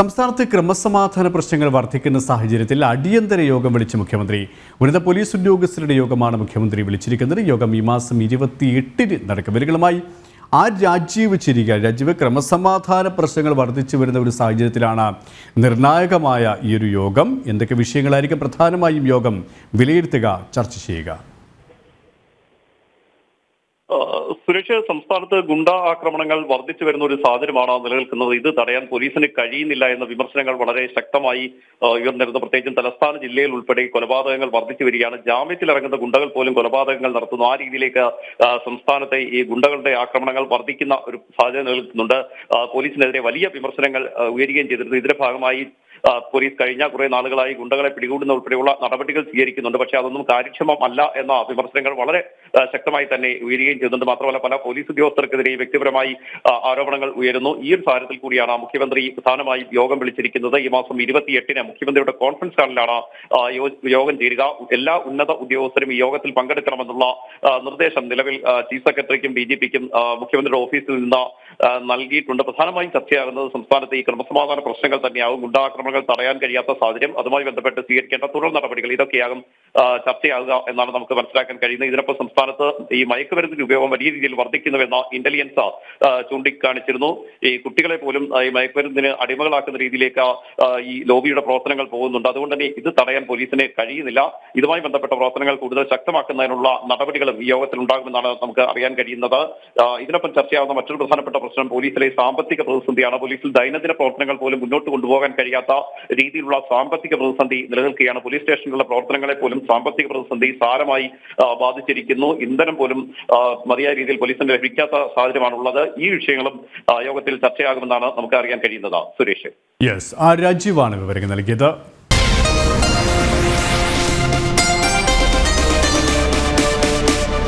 സംസ്ഥാനത്ത് ക്രമസമാധാന പ്രശ്നങ്ങൾ വർദ്ധിക്കുന്ന സാഹചര്യത്തിൽ അടിയന്തര യോഗം വിളിച്ച് മുഖ്യമന്ത്രി ഉന്നത പോലീസ് ഉദ്യോഗസ്ഥരുടെ യോഗമാണ് മുഖ്യമന്ത്രി വിളിച്ചിരിക്കുന്നത്. യോഗം ഈ മാസം ഇരുപത്തിയെട്ടിന് നടക്കും. ഇവരുകളുമായി ആ രാജീവ് ചിരിക? രാജീവ് ക്രമസമാധാന പ്രശ്നങ്ങൾ വർദ്ധിച്ചു വരുന്ന ഒരു സാഹചര്യത്തിലാണ് നിർണായകമായ ഈ ഒരു യോഗം. എന്തൊക്കെ വിഷയങ്ങളായിരിക്കും പ്രധാനമായും യോഗം വിലയിരുത്തുക ചർച്ച ചെയ്യുക? സുരേഷ് സംസ്ഥാനത്ത് ഗുണ്ട ആക്രമണങ്ങൾ വർദ്ധിച്ചു വരുന്ന ഒരു സാഹചര്യമാണ് നിലനിൽക്കുന്നത്. ഇത് തടയാൻ പോലീസിന് കഴിയുന്നില്ല എന്ന വിമർശനങ്ങൾ വളരെ ശക്തമായി ഉയർന്നിരുന്നു. പ്രത്യേകിച്ചും തലസ്ഥാന ജില്ലയിൽ ഉൾപ്പെടെ കൊലപാതകങ്ങൾ വർദ്ധിച്ചു വരികയാണ്. ജാമ്യത്തിൽ ഇറങ്ങുന്ന ഗുണ്ടകൾ പോലും കൊലപാതകങ്ങൾ നടത്തുന്നു. ആ രീതിയിലേക്ക് സംസ്ഥാനത്തെ ഈ ഗുണ്ടകളുടെ ആക്രമണങ്ങൾ വർദ്ധിക്കുന്ന ഒരു സാഹചര്യം നിലനിൽക്കുന്നുണ്ട്. പോലീസിനെതിരെ വലിയ വിമർശനങ്ങൾ ഉയരുകയും ചെയ്തിരുന്നു. ഇതിന്റെ ഭാഗമായി പോലീസ് കഴിഞ്ഞ കുറെ നാളുകളായി ഗുണ്ടകളെ പിടികൂടുന്ന ഉൾപ്പെടെയുള്ള നടപടികൾ സ്വീകരിക്കുന്നുണ്ട്. പക്ഷേ അതൊന്നും കാര്യക്ഷമമല്ല എന്ന വിമർശനങ്ങൾ വളരെ ശക്തമായി തന്നെ ഉയരുകയും ചെയ്യുന്നുണ്ട്. മാത്രമല്ല പല പോലീസ് ഉദ്യോഗസ്ഥർക്കെതിരെ വ്യക്തിപരമായി ആരോപണങ്ങൾ ഉയരുന്നു. ഈ ഒരു സാഹചര്യത്തിൽ കൂടിയാണ് മുഖ്യമന്ത്രി പ്രധാനമായും യോഗം വിളിച്ചിരിക്കുന്നത്. ഈ മാസം ഇരുപത്തിയെട്ടിന് മുഖ്യമന്ത്രിയുടെ കോൺഫറൻസ് ഹാളിലാണ് യോഗം ചേരുക. എല്ലാ ഉന്നത ഉദ്യോഗസ്ഥരും ഈ യോഗത്തിൽ പങ്കെടുക്കണമെന്നുള്ള നിർദ്ദേശം നിലവിൽ ചീഫ് സെക്രട്ടറിക്കും ഡി ജി പിക്കും മുഖ്യമന്ത്രിയുടെ ഓഫീസിൽ നിന്ന് നൽകിയിട്ടുണ്ട്. പ്രധാനമായും ചർച്ചയാകുന്നത് സംസ്ഥാനത്തെ ഈ ക്രമസമാധാന പ്രശ്നങ്ങൾ തന്നെയാകും. ഗുണ്ടാക്രമണങ്ങൾ തടയാൻ കഴിയാത്ത സാഹചര്യം അതുമായി ബന്ധപ്പെട്ട് സ്വീകരിക്കേണ്ട തുടർ നടപടികൾ ഇതൊക്കെയാകും. ചർച്ചയാകുക എന്നാണ് നമുക്ക് മനസ്സിലാക്കാൻ കഴിയുന്നത്. ഇതിനൊപ്പം സംസ്ഥാനത്ത് ഈ മയക്കുമരുന്നിന്റെ ഉപയോഗം വലിയ രീതിയിൽ വർദ്ധിക്കുന്നുവെന്ന ഇന്റലിജൻസ് ചൂണ്ടിക്കാണിച്ചിരുന്നു. ഈ കുട്ടികളെ പോലും ഈ മയക്കുമരുന്നിന് അടിമകളാക്കുന്ന രീതിയിലേക്ക് ഈ ലോബിയുടെ പ്രവർത്തനങ്ങൾ പോകുന്നുണ്ട്. അതുകൊണ്ട് തന്നെ ഇത് തടയാൻ പോലീസിന് കഴിയുന്നില്ല. ഇതുമായി ബന്ധപ്പെട്ട പ്രവർത്തനങ്ങൾ കൂടുതൽ ശക്തമാക്കുന്നതിനുള്ള നടപടികളും ഈ യോഗത്തിൽ ഉണ്ടാകുമെന്നാണ് നമുക്ക് അറിയാൻ കഴിയുന്നത്. ഇതിനൊപ്പം ചർച്ചയാവുന്ന മറ്റൊരു പ്രധാനപ്പെട്ട പ്രശ്നം പോലീസിലെ സാമ്പത്തിക പ്രതിസന്ധിയാണ്. പോലീസിൽ ദൈനംദിന പ്രവർത്തനങ്ങൾ പോലും മുന്നോട്ട് കൊണ്ടുപോകാൻ കഴിയാത്ത രീതിയിലുള്ള സാമ്പത്തിക പ്രതിസന്ധി നിലനിൽക്കുകയാണ്. പോലീസ് സ്റ്റേഷനിലുള്ള പ്രവർത്തനങ്ങളെ പോലും സാമ്പത്തിക പ്രതിസന്ധി സാരമായി ബാധിച്ചിരിക്കുന്നു. ഇന്ധനം പോലും മതിയായ രീതിയിൽ പോലീസിന് ലഭിക്കാത്ത സാഹചര്യമാണുള്ളത്. ഈ വിഷയങ്ങളും യോഗത്തിൽ ചർച്ചയാകുമെന്നാണ് നമുക്ക് അറിയാൻ കഴിയുന്നത്. സുരേഷ്. യെസ് ആ രാജീവാണ് വിവരങ്ങൾ നൽകിയത്.